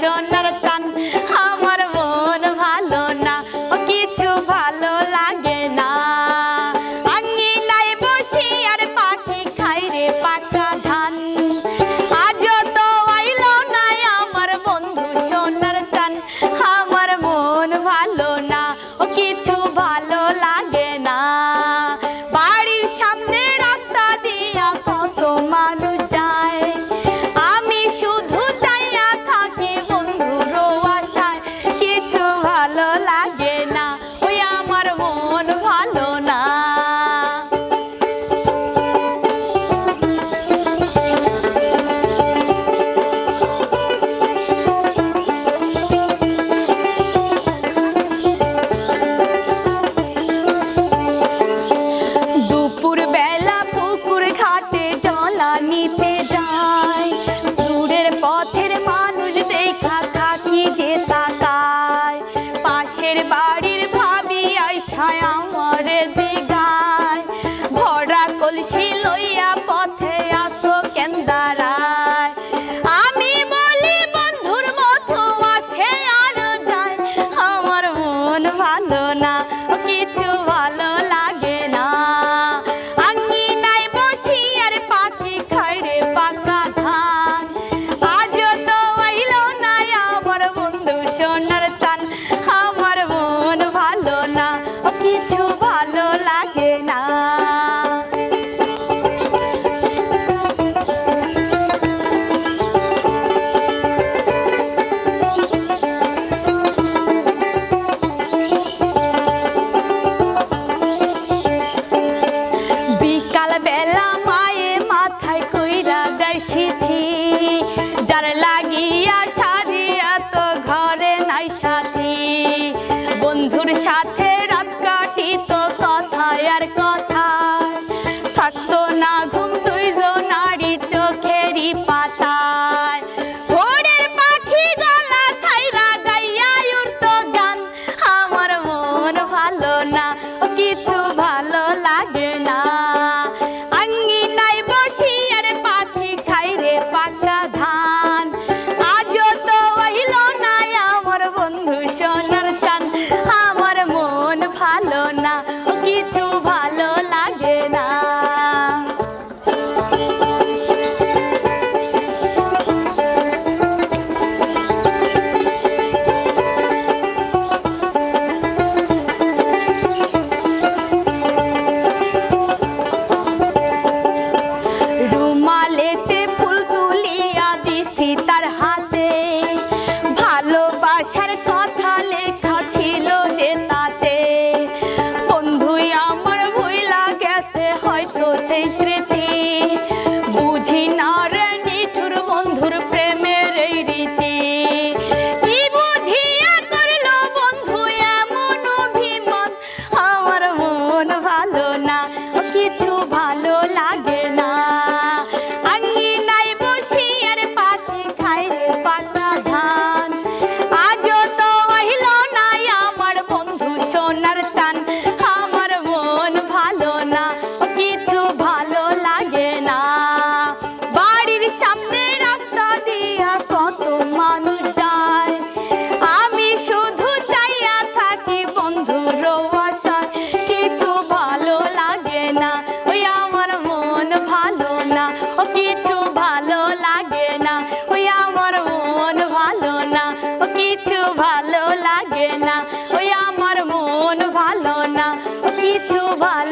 সোনার তান আমার মন ভালো না, ও কিছু ভালো লাগে না। আঙ্গিনায় বসি আর পাখি খাই রে পাকা ধান। আজও তো আইলো না আমার বন্ধু সোনার তান lớn là বন্ধুর সাথে রাত কাটিত কথায় আর কথা। থাকতো না ঘুম দুইজন নারী চোখেরই পাতায়। ভোরের পাখি গলা ছাইরা গাইয়া উঠত গান। আমার মন ভালো না, ও কিছু ভালো লাগে না। আঙ্গিনায় বসি আর পাখি খাইরে পাকা ধান। কিছু ভালো লাগে না। los entretiene. কিছু ভালো